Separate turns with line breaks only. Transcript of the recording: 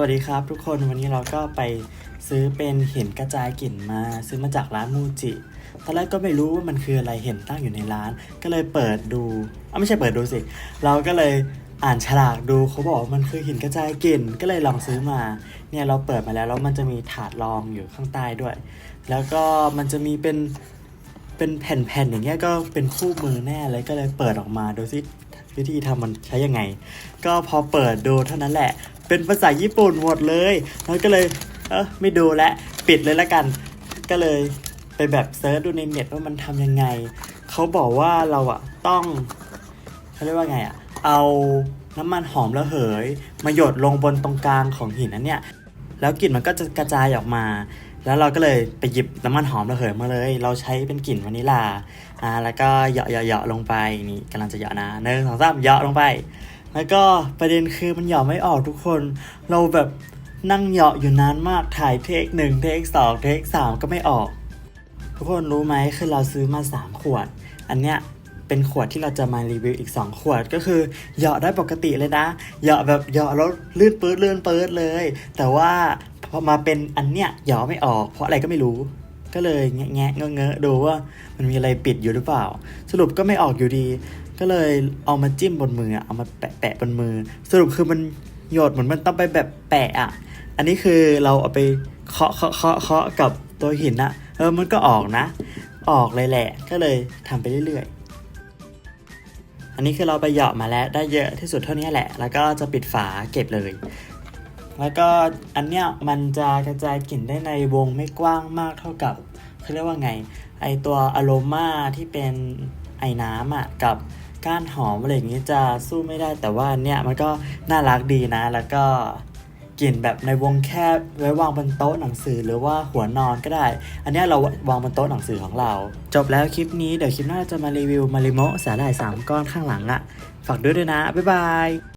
วัสดีครับทุกคนวันนี้เราก็ไปซื้อเป็นหินกระจายกลิ่นมาซื้อมาจากร้านมูจิ ตอนแรกก็ไม่รู้ว่ามันคืออะไรเห็นตั้งอยู่ในร้าน ก็เลยเปิดดูอะไม่ใช่เปิดดูสิ เราก็เลยอ่านฉลากดูเขาบอกว่ามันคือหินกระจายกลิ่นก็เลยลองซื้อมา เนี่ยเราเปิดมาแล้วแล้วมันจะมีถาดรองอยู่ข้างใต้ด้วย แล้วก็มันจะมีเป็นเป็นแผ่นๆอย่างเงี้ยก็เป็นคู่มือแน่เลยก็เลยเปิดออกมาดูซิวิธีทำมันใช้ยังไง ก็พอเปิดดูเท่านั้นแหละ เป็นภาษาญี่ปุ่นหมดเลย แล้วก็เลยเออไม่ดูและปิดเลยละกัน ก็เลยไปแบบเซิร์ชดูในเน็ตว่ามันทำยังไง เขาบอกว่าเราอะต้องเขาเรียกว่าไงอะเอาน้ำมันหอมระเหย มาหยดลงบนตรงกลางของหินนั้นเนี่ยแล้วกลิ่นมันก็จะกระจายออกมา แล้วเราก็เลยไปหยิบน้ำมันหอมระเหยมาเลย เราใช้เป็นกลิ่นวานิลาอ่าแล้วก็เหยาะเหยาะเหยาะลงไปนี่กำลังจะเหยาะนะหนึ่งสองสามเหยาะลงไป แล้วก็ประเด็นคือมันเหยาะไม่ออกทุกคน เราแบบนั่งเหยาะอยู่นานมากถ่ายเทคหนึ่งเทคสองเทคสามก็ไม่ออก ทุกคนรู้ไหมคือเราซื้อมา3ขวด อันเนี้ยเป็นขวดที่เราจะมารีวิวอีก 2 ขวดก็คือเหยาะได้ปกติเลยนะเหยาะแบบเหยาะแล้วลื่นปื๊ดลื่นปื๊ดเลย แต่ว่าพอมาเป็นอันเนี้ยเหยาะไม่ออก เพราะอะไรก็ไม่รู้ ก็เลยแงะแงะเงอะเงอดูว่ามันมีอะไรปิดอยู่หรือเปล่า สรุปก็ไม่ออกอยู่ดี ก็เลยเอามาจิ้มบนมือเอามาแปะแปะบนมือ สรุปคือมันหยดเหมือนมันต้องไปแบบแปะอะ อันนี้คือเราเอาไปเคาะเคาะเคาะเคาะกับตัวหินอะเออมันก็ออกนะ ออกเลยแหละ ก็เลยทำไปเรื่อยๆ อันนี้คือเราไปเหยาะมาแล้วได้เยอะที่สุดเท่านี้แหละ แล้วก็จะปิดฝาเก็บเลย แล้วก็อันเนี้ยมันจะกระจายกลิ่นได้ในวงไม่กว้างมากเท่ากับเขาเรียกว่าไง ไอตัวอโรมาที่เป็นไอน้ำอะกับก้านหอมอะไรอย่างงี้จะสู้ไม่ได้แต่ว่าอันเนี้ยมันก็น่ารักดีนะ แล้วก็กลิ่นแบบในวงแคบไว้วางบนโต๊ะหนังสือหรือว่าหัวนอนก็ได้ อันเนี้ยเราวางบนโต๊ะหนังสือของเรา จบแล้วคลิปนี้เดี๋ยวคลิปหน้าจะมารีวิวมาริโมสาหร่ายสามก้อนข้างหลังอะฝากด้วยด้วยนะ บ๊ายบาย